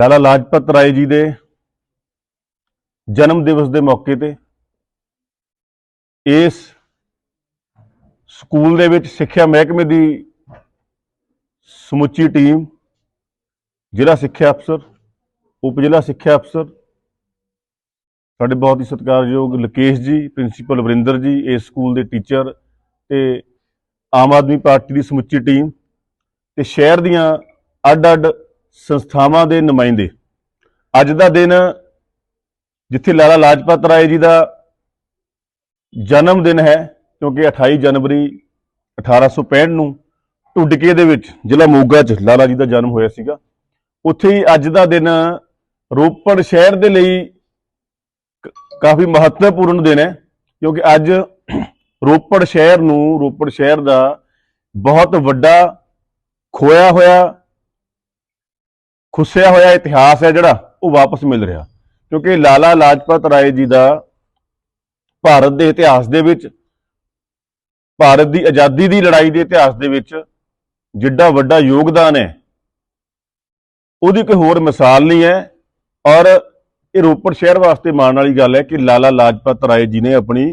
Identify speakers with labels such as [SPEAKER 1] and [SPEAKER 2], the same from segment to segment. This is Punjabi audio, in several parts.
[SPEAKER 1] ਲਾਲਾ ਲਾਜਪਤ ਰਾਏ ਜੀ ਦੇ ਜਨਮ ਦਿਵਸ ਦੇ ਮੌਕੇ ਤੇ ਇਸ ਸਕੂਲ ਦੇ ਵਿੱਚ ਸਿੱਖਿਆ ਮਹਿਕਮੇ ਦੀ ਸਮੁੱਚੀ ਟੀਮ, ਜ਼ਿਲ੍ਹਾ ਸਿੱਖਿਆ ਅਫਸਰ, ਉਪ ਜ਼ਿਲ੍ਹਾ ਸਿੱਖਿਆ ਅਫਸਰ, ਸਾਡੇ ਬਹੁਤ ਹੀ ਸਤਿਕਾਰਯੋਗ ਲਕੇਸ਼ ਜੀ, ਪ੍ਰਿੰਸੀਪਲ ਵਰਿੰਦਰ ਜੀ, ਇਸ ਸਕੂਲ ਦੇ ਟੀਚਰ ਤੇ ਆਮ ਆਦਮੀ ਪਾਰਟੀ ਦੀ ਸਮੁੱਚੀ ਟੀਮ ਤੇ ਸ਼ਹਿਰ ਦੀਆਂ ਅੱਡ-ਅੱਡ ਸੰਸਥਾਵਾਂ ਦੇ ਨੁਮਾਇੰਦੇ। ਅੱਜ ਦਾ ਦਿਨ ਜਿੱਥੇ ਲਾਲਾ ਲਾਜਪਤ ਰਾਏ ਜੀ ਦਾ ਜਨਮ ਦਿਨ ਹੈ, ਕਿਉਂਕਿ 28 ਜਨਵਰੀ 1865 ਨੂੰ ਟੁੱਡਕੇ ਦੇ ਵਿੱਚ ਜ਼ਿਲ੍ਹਾ ਮੋਗਾ 'ਚ ਲਾਲਾ ਜੀ ਦਾ ਜਨਮ ਹੋਇਆ ਸੀਗਾ। ਉੱਥੇ ਹੀ ਅੱਜ ਦਾ ਦਿਨ ਰੋਪੜ ਸ਼ਹਿਰ ਦੇ ਲਈ ਕ- ਕਾਫੀ ਮਹੱਤਵਪੂਰਨ ਦਿਨ ਹੈ, ਕਿਉਂਕਿ ਅੱਜ ਰੋਪੜ ਸ਼ਹਿਰ ਨੂੰ, ਰੋਪੜ ਸ਼ਹਿਰ ਦਾ ਬਹੁਤ ਵੱਡਾ ਖੋਇਆ ਹੋਇਆ ਖੁੱਸਿਆ ਹੋਇਆ ਇਤਿਹਾਸ ਹੈ ਜਿਹੜਾ, ਉਹ ਵਾਪਸ ਮਿਲ ਰਿਹਾ। ਕਿਉਂਕਿ ਲਾਲਾ ਲਾਜਪਤ ਰਾਏ ਜੀ ਦਾ ਭਾਰਤ ਦੇ ਇਤਿਹਾਸ ਦੇ ਵਿੱਚ, ਭਾਰਤ ਦੀ ਆਜ਼ਾਦੀ ਦੀ ਲੜਾਈ ਦੇ ਇਤਿਹਾਸ ਦੇ ਵਿੱਚ ਜਿੱਡਾ ਵੱਡਾ ਯੋਗਦਾਨ ਹੈ। ਉਹਦੀ ਕੋਈ ਹੋਰ ਮਿਸਾਲ ਨਹੀਂ ਹੈ, ਔਰ ਇਹ ਰੋਪੜ ਸ਼ਹਿਰ ਵਾਸਤੇ ਮਾਣ ਵਾਲੀ ਗੱਲ ਹੈ ਕਿ ਲਾਲਾ ਲਾਜਪਤ ਰਾਏ ਜੀ ਨੇ ਆਪਣੀ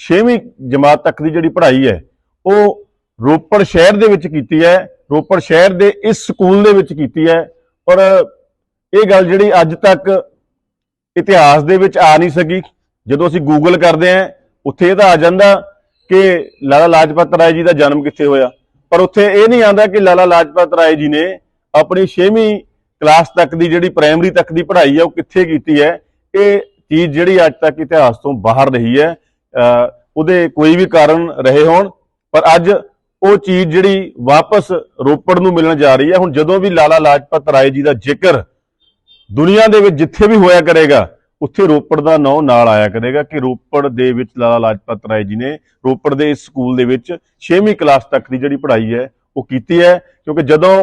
[SPEAKER 1] 6ਵੀਂ ਜਮਾਤ ਤੱਕ ਦੀ ਜਿਹੜੀ ਪੜ੍ਹਾਈ ਹੈ, ਉਹ ਰੋਪੜ ਸ਼ਹਿਰ ਦੇ ਵਿੱਚ ਕੀਤੀ ਹੈ, ਰੋਪੜ ਸ਼ਹਿਰ ਦੇ ਇਸ ਸਕੂਲ ਦੇ ਵਿੱਚ ਕੀਤੀ ਹੈ ਪਰ ਇਹ ਗੱਲ ਜਿਹੜੀ ਅੱਜ ਤੱਕ ਇਤਿਹਾਸ ਦੇ ਵਿੱਚ ਆ ਨਹੀਂ ਸਕੀ। ਜਦੋਂ ਅਸੀਂ ਗੂਗਲ ਕਰਦੇ ਆਂ ਉੱਥੇ ਇਹ ਤਾਂ ਆ ਜਾਂਦਾ ਕਿ ਲਾਲਾ ਲਾਜਪਤ ਰਾਏ ਜੀ ਦਾ ਜਨਮ ਕਿੱਥੇ ਹੋਇਆ। ਪਰ ਉੱਥੇ ਇਹ ਨਹੀਂ ਆਉਂਦਾ ਕਿ ਲਾਲਾ ਲਾਜਪਤ ਰਾਏ ਜੀ ਨੇ ਆਪਣੀ 6ਵੀਂ ਕਲਾਸ ਤੱਕ ਦੀ ਜਿਹੜੀ ਪ੍ਰਾਇਮਰੀ ਤੱਕ ਦੀ ਪੜ੍ਹਾਈ ਹੈ ਉਹ ਕਿੱਥੇ ਕੀਤੀ ਹੈ। ਇਹ ਚੀਜ਼ ਜਿਹੜੀ ਅੱਜ ਤੱਕ ਇਤਿਹਾਸ ਤੋਂ ਬਾਹਰ ਰਹੀ ਹੈ। ਉਹਦੇ ਕੋਈ ਵੀ ਕਾਰਨ ਰਹੇ ਹੋਣ। ਪਰ ਅੱਜ ਉਹ ਚੀਜ਼ ਜਿਹੜੀ ਵਾਪਸ ਰੋਪੜ ਨੂੰ ਮਿਲਣ ਜਾ ਰਹੀ ਹੈ। ਹੁਣ ਜਦੋਂ ਵੀ ਲਾਲਾ ਲਾਜਪਤ ਰਾਏ ਜੀ ਦਾ ਜ਼ਿਕਰ ਦੁਨੀਆ ਦੇ ਵਿੱਚ ਜਿੱਥੇ ਵੀ ਹੋਇਆ ਕਰੇਗਾ, ਉੱਥੇ ਰੋਪੜ ਦਾ ਨਾਂ ਨਾਲ ਆਇਆ ਕਰੇਗਾ ਕਿ ਰੋਪੜ ਦੇ ਵਿੱਚ ਲਾਲਾ ਲਾਜਪਤ ਰਾਏ ਜੀ ਨੇ ਰੋਪੜ ਦੇ ਇਸ ਸਕੂਲ ਦੇ ਵਿੱਚ 6ਵੀਂ ਕਲਾਸ ਤੱਕ ਦੀ ਜਿਹੜੀ ਪੜ੍ਹਾਈ ਹੈ, ਉਹ ਕੀਤੀ ਹੈ। ਕਿਉਂਕਿ ਜਦੋਂ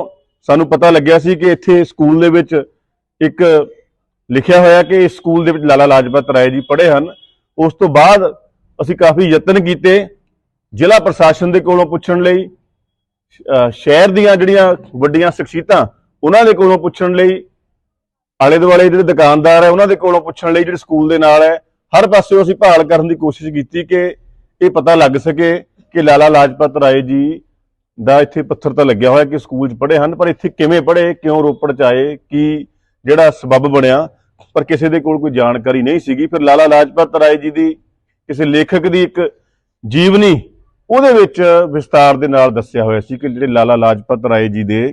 [SPEAKER 1] ਸਾਨੂੰ ਪਤਾ ਲੱਗਿਆ ਸੀ ਕਿ ਇੱਥੇ ਸਕੂਲ ਦੇ ਵਿੱਚ ਇੱਕ ਲਿਖਿਆ ਹੋਇਆ ਕਿ ਇਸ ਸਕੂਲ ਦੇ ਵਿੱਚ ਲਾਲਾ ਲਾਜਪਤ ਰਾਏ ਜੀ ਪੜ੍ਹੇ ਹਨ, ਉਸ ਤੋਂ ਬਾਅਦ ਅਸੀਂ ਕਾਫੀ ਯਤਨ ਕੀਤੇ। ਜ਼ਿਲ੍ਹਾ ਪ੍ਰਸ਼ਾਸਨ ਦੇ ਕੋਲੋਂ ਪੁੱਛਣ ਲਈ ਸ਼ਹਿਰ ਦੀਆਂ ਜਿਹੜੀਆਂ ਵੱਡੀਆਂ ਸ਼ਖਸੀਅਤਾਂ, ਉਹਨਾਂ ਦੇ ਕੋਲੋਂ ਪੁੱਛਣ ਲਈ, ਆਲੇ ਦੁਆਲੇ ਜਿਹੜੇ ਦੁਕਾਨਦਾਰ ਹੈ, ਉਹਨਾਂ ਦੇ ਕੋਲੋਂ ਪੁੱਛਣ ਲਈ ਜਿਹੜੇ ਸਕੂਲ ਦੇ ਨਾਲ ਹੈ, ਹਰ ਪਾਸੇ ਅਸੀਂ ਭਾਲ ਕਰਨ ਦੀ ਕੋਸ਼ਿਸ਼ ਕੀਤੀ ਕਿ ਇਹ ਪਤਾ ਲੱਗ ਸਕੇ ਕਿ ਲਾਲਾ ਲਾਜਪਤ ਰਾਏ ਜੀ ਦਾ ਇੱਥੇ ਪੱਥਰ ਤਾਂ ਲੱਗਿਆ ਹੋਇਆ ਕਿ ਸਕੂਲ 'ਚ ਪੜ੍ਹੇ ਹਨ, ਪਰ ਇੱਥੇ ਕਿਵੇਂ ਪੜ੍ਹੇ, ਕਿਉਂ ਰੋਪੜ 'ਚ ਆਏ, ਕੀ ਜਿਹੜਾ ਸਬਬ ਬਣਿਆ, ਪਰ ਕਿਸੇ ਦੇ ਕੋਲ ਕੋਈ ਜਾਣਕਾਰੀ ਨਹੀਂ ਸੀਗੀ। ਫਿਰ ਲਾਲਾ ਲਾਜਪਤ ਰਾਏ ਜੀ ਦੀ ਕਿਸੇ ਲੇਖਕ ਦੀ ਇੱਕ ਜੀਵਨੀ ਉਹਦੇ ਵਿੱਚ ਵਿਸਤਾਰ ਦੇ ਨਾਲ ਦੱਸਿਆ ਹੋਇਆ ਸੀ ਕਿ ਜਿਹੜੇ ਲਾਲਾ ਲਾਜਪਤ ਰਾਏ ਜੀ ਦੇ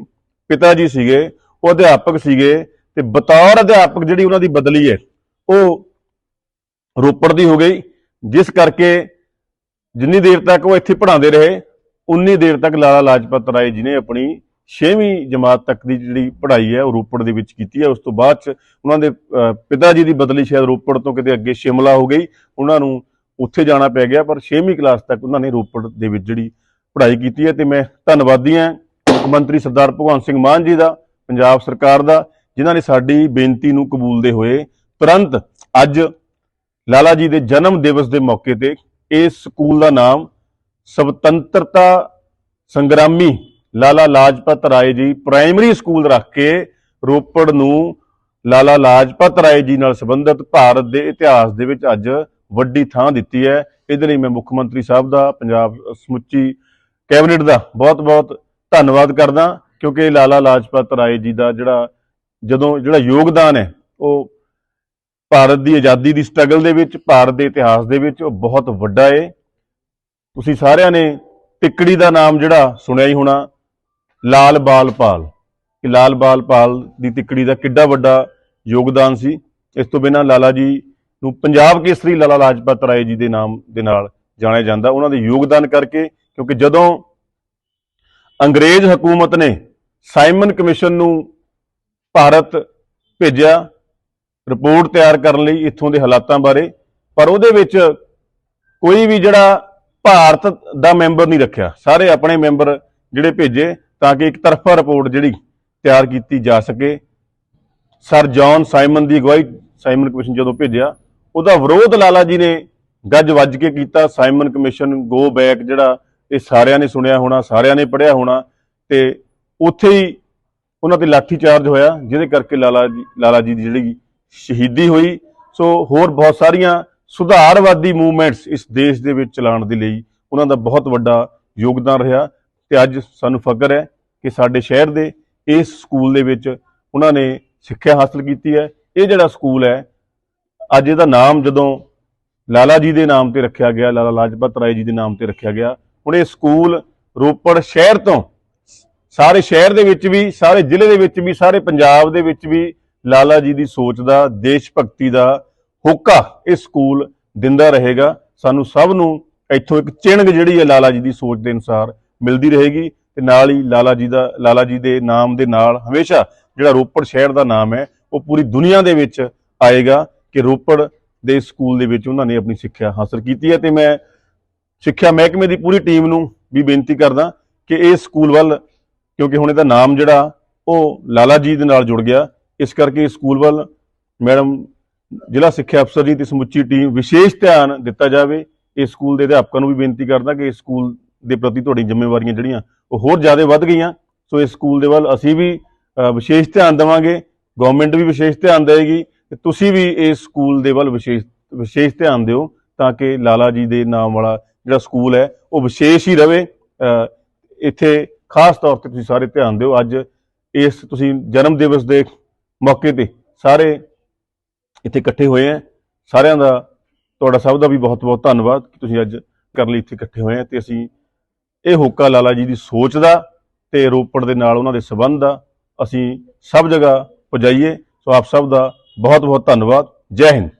[SPEAKER 1] ਪਿਤਾ ਜੀ ਸੀਗੇ, ਉਹ ਅਧਿਆਪਕ ਸੀਗੇ ਤੇ ਬਤੌਰ ਅਧਿਆਪਕ ਜਿਹੜੀ ਉਹਨਾਂ ਦੀ ਬਦਲੀ ਹੈ, ਉਹ ਰੋਪੜ ਦੀ ਹੋ ਗਈ, ਜਿਸ ਕਰਕੇ ਜਿੰਨੀ ਦੇਰ ਤੱਕ ਉਹ ਇੱਥੇ ਪੜ੍ਹਾਉਂਦੇ ਰਹੇ, ਉਨੀ ਦੇਰ ਤੱਕ ਲਾਲਾ ਲਾਜਪਤ ਰਾਏ ਜੀ ਨੇ ਆਪਣੀ 6ਵੀਂ ਜਮਾਤ ਤੱਕ ਦੀ ਜਿਹੜੀ ਪੜ੍ਹਾਈ ਹੈ, ਉਹ ਰੋਪੜ ਦੇ ਵਿੱਚ ਕੀਤੀ ਹੈ। ਉਸ ਤੋਂ ਬਾਅਦ ਚ ਉਹਨਾਂ ਦੇ ਪਿਤਾ ਜੀ ਦੀ ਬਦਲੀ ਸ਼ਾਇਦ ਰੋਪੜ ਤੋਂ ਕਿਤੇ ਅੱਗੇ ਸ਼ਿਮਲਾ ਹੋ ਗਈ, ਉਹਨਾਂ ਨੂੰ ਉੱਥੇ ਜਾਣਾ ਪੈ ਗਿਆ, ਪਰ 6ਵੀਂ ਕਲਾਸ ਤੱਕ ਉਹਨਾਂ ਨੇ ਰੋਪੜ ਦੇ ਵਿੱਚ ਜਿਹੜੀ ਪੜ੍ਹਾਈ ਕੀਤੀ ਹੈ ਤੇ ਮੈਂ ਧੰਨਵਾਦੀ ਹਾਂ ਮੁੱਖ ਮੰਤਰੀ ਸਰਦਾਰ ਭਗਵੰਤ ਸਿੰਘ ਮਾਨ ਜੀ ਦਾ, ਪੰਜਾਬ ਸਰਕਾਰ ਦਾ, ਜਿਨ੍ਹਾਂ ਨੇ ਸਾਡੀ ਬੇਨਤੀ ਨੂੰ ਕਬੂਲਦੇ ਹੋਏ। ਤੁਰੰਤ ਅੱਜ ਲਾਲਾ ਜੀ ਦੇ ਜਨਮ ਦਿਵਸ ਦੇ ਮੌਕੇ ਤੇ ਇਸ ਸਕੂਲ ਦਾ ਨਾਮ ਸਵਤੰਤਰਤਾ ਸੰਗਰਾਮੀ ਲਾਲਾ ਲਾਜਪਤ ਰਾਏ ਜੀ ਪ੍ਰਾਇਮਰੀ ਸਕੂਲ ਰੱਖ ਕੇ ਰੋਪੜ ਨੂੰ ਲਾਲਾ ਲਾਜਪਤ ਰਾਏ ਜੀ ਨਾਲ ਸੰਬੰਧਿਤ ਭਾਰਤ ਦੇ ਇਤਿਹਾਸ ਦੇ ਵਿੱਚ ਅੱਜ ਵੱਡੀ ਥਾਂ ਦਿੱਤੀ ਹੈ। ਇਹਦੇ ਲਈ ਮੈਂ ਮੁੱਖ ਮੰਤਰੀ ਸਾਹਿਬ ਦਾ, ਪੰਜਾਬ ਸਮੁੱਚੀ ਕੈਬਨਿਟ ਦਾ ਬਹੁਤ-ਬਹੁਤ ਧੰਨਵਾਦ ਕਰਦਾ। ਕਿਉਂਕਿ ਲਾਲਾ ਲਾਜਪਤ ਰਾਏ ਜੀ ਦਾ ਜਿਹੜਾ, ਜਦੋਂ ਜਿਹੜਾ ਯੋਗਦਾਨ ਹੈ, ਉਹ ਭਾਰਤ ਦੀ ਆਜ਼ਾਦੀ ਦੀ ਸਟਰਗਲ ਦੇ ਵਿੱਚ, ਭਾਰਤ ਦੇ ਇਤਿਹਾਸ ਦੇ ਵਿੱਚ ਉਹ ਬਹੁਤ ਵੱਡਾ ਹੈ ਤੁਸੀਂ ਸਾਰਿਆਂ ਨੇ ਟਿੱਕੜੀ ਦਾ ਨਾਮ ਜਿਹੜਾ ਸੁਣਿਆ ਹੀ ਹੋਣਾ, ਲਾਲ ਬਾਲ ਪਾਲ ਕਿ ਲਾਲ ਬਾਲ ਪਾਲ ਦੀ ਟਿੱਕੜੀ ਦਾ ਕਿੱਡਾ ਵੱਡਾ ਯੋਗਦਾਨ ਸੀ। ਇਸ ਤੋਂ ਬਿਨਾਂ ਲਾਲਾ ਜੀ ਨੂੰ ਪੰਜਾਬ ਕੇਸਰੀ ਲਾਲਾ ਲਾਜਪਤ ਰਾਏ ਜੀ ਦੇ ਨਾਮ ਦੇ ਨਾਲ ਜਾਣਿਆ ਜਾਂਦਾ। ਉਹਨਾਂ ਦੇ ਯੋਗਦਾਨ ਕਰਕੇ, ਕਿਉਂਕਿ ਜਦੋਂ ਅੰਗਰੇਜ਼ ਹਕੂਮਤ ਨੇ ਸਾਈਮਨ ਕਮਿਸ਼ਨ ਨੂੰ ਭਾਰਤ ਭੇਜਿਆ, ਰਿਪੋਰਟ ਤਿਆਰ ਕਰਨ ਲਈ ਇੱਥੋਂ ਦੇ ਹਾਲਾਤਾਂ ਬਾਰੇ, ਪਰ ਉਹਦੇ ਵਿੱਚ ਕੋਈ ਵੀ ਜਿਹੜਾ ਭਾਰਤ ਦਾ ਮੈਂਬਰ ਨਹੀਂ ਰੱਖਿਆ। ਸਾਰੇ ਆਪਣੇ ਮੈਂਬਰ ਜਿਹੜੇ ਭੇਜੇ ਤਾਂ ਕਿ ਇੱਕ ਤਰਫਾ ਰਿਪੋਰਟ ਜਿਹੜੀ ਤਿਆਰ ਕੀਤੀ ਜਾ ਸਕੇ। ਸਰ ਜੌਨ ਸਾਈਮਨ ਦੀ ਅਗਵਾਈ ਸਾਈਮਨ ਕਮਿਸ਼ਨ ਜਦੋਂ ਭੇਜਿਆ ਉਹਦਾ ਵਿਰੋਧ ਲਾਲਾ ਜੀ ਨੇ ਗੱਜ ਵੱਜ ਕੇ ਕੀਤਾ। ਸਾਈਮਨ ਕਮਿਸ਼ਨ ਗੋ ਬੈਕ ਜਿਹੜਾ ਇਹ ਸਾਰਿਆਂ ਨੇ ਸੁਣਿਆ ਹੋਣਾ, ਸਾਰਿਆਂ ਨੇ ਪੜ੍ਹਿਆ ਹੋਣਾ ਤੇ ਉੱਥੇ ਹੀ ਉਹਨਾਂ ਤੇ ਲਾਠੀ ਚਾਰਜ ਹੋਇਆ, ਜਿਹਦੇ ਕਰਕੇ ਲਾਲਾ ਜੀ ਲਾਲਾ ਜੀ ਦੀ ਜਿਹੜੀ ਸ਼ਹੀਦੀ ਹੋਈ। ਸੋ ਹੋਰ ਬਹੁਤ ਸਾਰੀਆਂ ਸੁਧਾਰਵਾਦੀ ਮੂਵਮੈਂਟਸ ਇਸ ਦੇਸ਼ ਦੇ ਵਿੱਚ ਚਲਾਉਣ ਦੇ ਲਈ ਉਹਨਾਂ ਦਾ ਬਹੁਤ ਵੱਡਾ ਯੋਗਦਾਨ ਰਿਹਾ ਤੇ ਅੱਜ ਸਾਨੂੰ ਫਕਰ ਹੈ ਕਿ ਸਾਡੇ ਸ਼ਹਿਰ ਦੇ ਇਸ ਸਕੂਲ ਦੇ ਵਿੱਚ ਉਹਨਾਂ ਨੇ ਸਿੱਖਿਆ ਹਾਸਲ ਕੀਤੀ ਹੈ। ਇਹ ਜਿਹੜਾ ਸਕੂਲ ਹੈ ਅੱਜ ਇਹਦਾ ਨਾਮ ਜਦੋਂ ਲਾਲਾ ਜੀ ਦੇ ਨਾਮ ਤੇ ਰੱਖਿਆ ਗਿਆ, ਲਾਲਾ ਲਾਜਪਤ ਰਾਏ ਜੀ ਦੇ ਨਾਮ ਤੇ ਰੱਖਿਆ ਗਿਆ, ਹੁਣ ਇਹ ਸਕੂਲ ਰੋਪੜ ਸ਼ਹਿਰ ਤੋਂ, ਸਾਰੇ ਸ਼ਹਿਰ ਦੇ ਵਿੱਚ ਵੀ, ਸਾਰੇ ਜ਼ਿਲ੍ਹੇ ਦੇ ਵਿੱਚ ਵੀ, ਸਾਰੇ ਪੰਜਾਬ ਦੇ ਵਿੱਚ ਵੀ ਲਾਲਾ ਜੀ ਦੀ ਸੋਚ ਦਾ, ਦੇਸ਼ ਭਗਤੀ ਦਾ ਹੋਕਾ ਇਹ ਸਕੂਲ ਦਿੰਦਾ ਰਹੇਗਾ। ਸਾਨੂੰ ਸਭ ਨੂੰ ਇੱਥੋਂ ਇੱਕ ਚਿੰਨ੍ਹ ਜਿਹੜੀ ਹੈ ਲਾਲਾ ਜੀ ਦੀ ਸੋਚ ਦੇ ਅਨੁਸਾਰ ਮਿਲਦੀ ਰਹੇਗੀ ਤੇ ਨਾਲ ਹੀ ਲਾਲਾ ਜੀ ਦਾ, ਲਾਲਾ ਜੀ ਦੇ ਨਾਮ ਦੇ ਨਾਲ ਹਮੇਸ਼ਾ ਜਿਹੜਾ ਰੋਪੜ ਸ਼ਹਿਰ ਦਾ ਨਾਮ ਹੈ, ਉਹ ਪੂਰੀ ਦੁਨੀਆ ਦੇ ਵਿੱਚ ਆਏਗਾ। ਕਿ ਰੋਪੜ ਦੇ ਸਕੂਲ ਦੇ ਵਿੱਚ ਉਹਨਾਂ ਨੇ ਆਪਣੀ ਸਿੱਖਿਆ ਹਾਸਲ ਕੀਤੀ ਹੈ ਤੇ ਮੈਂ ਸਿੱਖਿਆ ਮਹਿਕਮੇ ਦੀ ਪੂਰੀ ਟੀਮ ਨੂੰ ਵੀ ਬੇਨਤੀ ਕਰਦਾ ਕਿ ਇਸ ਸਕੂਲ ਵੱਲ, ਕਿਉਂਕਿ ਹੁਣ ਇਹਦਾ ਨਾਮ ਜਿਹੜਾ, ਉਹ ਲਾਲਾ ਜੀ ਦੇ ਨਾਲ ਜੁੜ ਗਿਆ। ਇਸ ਕਰਕੇ ਇਸ ਸਕੂਲ ਵੱਲ ਮੈਡਮ, ਜ਼ਿਲ੍ਹਾ ਸਿੱਖਿਆ ਅਫਸਰ ਜੀ ਤੇ ਸਮੁੱਚੀ ਟੀਮ ਵਿਸ਼ੇਸ਼ ਧਿਆਨ ਦਿੱਤਾ ਜਾਵੇ। ਇਸ ਸਕੂਲ ਦੇ ਅਧਿਆਪਕਾਂ ਨੂੰ ਵੀ ਬੇਨਤੀ ਕਰਦਾ ਕਿ ਇਸ ਸਕੂਲ ਦੇ ਪ੍ਰਤੀ ਤੁਹਾਡੀ ਜ਼ਿੰਮੇਵਾਰੀਆਂ ਜਿਹੜੀਆਂ, ਉਹ ਹੋਰ ਜ਼ਿਆਦਾ ਵੱਧ ਗਈਆਂ। ਸੋ ਇਸ ਸਕੂਲ ਦੇ ਵੱਲ ਅਸੀਂ ਵੀ ਵਿਸ਼ੇਸ਼ ਧਿਆਨ ਦੇਵਾਂਗੇ। ਗਵਰਨਮੈਂਟ ਵੀ ਵਿਸ਼ੇਸ਼ ਧਿਆਨ ਦੇਵੇਗੀ। ਤੇ ਤੁਸੀਂ ਵੀ ਇਸ ਸਕੂਲ ਦੇ ਵੱਲ ਵਿਸ਼ੇਸ਼ ਵਿਸ਼ੇਸ਼ ਧਿਆਨ ਦਿਓ ਤਾਂ ਕਿ ਲਾਲਾ ਜੀ ਦੇ ਨਾਮ ਵਾਲਾ ਜਿਹੜਾ ਸਕੂਲ ਹੈ, ਉਹ ਵਿਸ਼ੇਸ਼ ਹੀ ਰਵੇ। ਇੱਥੇ ਖਾਸ ਤੌਰ ਤੇ ਤੁਸੀਂ ਸਾਰੇ ਧਿਆਨ ਦਿਓ। ਅੱਜ ਇਸ ਤੁਸੀਂ ਜਨਮ ਦਿਵਸ ਦੇ ਮੌਕੇ ਤੇ ਸਾਰੇ ਇੱਥੇ ਇਕੱਠੇ ਹੋਏ ਆ ਸਾਰਿਆਂ ਦਾ ਤੁਹਾਡਾ ਸਭ ਦਾ ਵੀ ਬਹੁਤ ਬਹੁਤ ਧੰਨਵਾਦ ਕਿ ਤੁਸੀਂ ਅੱਜ ਕਰਨ ਲਈ ਇੱਥੇ ਇਕੱਠੇ ਹੋਏ ਆ ਤੇ ਅਸੀਂ ਇਹ ਹੋਕਾ ਲਾਲਾ ਜੀ ਦੀ ਸੋਚ ਦਾ ਤੇ ਰੋਪੜ ਦੇ ਨਾਲ ਉਹਨਾਂ ਦੇ ਸਬੰਧ ਦਾ ਅਸੀਂ ਸਭ ਜਗ੍ਹਾ ਪਹੁੰਚਾਈਏ ਸੋ ਆਪ ਸਭ ਦਾ ਬਹੁਤ ਬਹੁਤ ਧੰਨਵਾਦ। ਜੈ ਹਿੰਦ।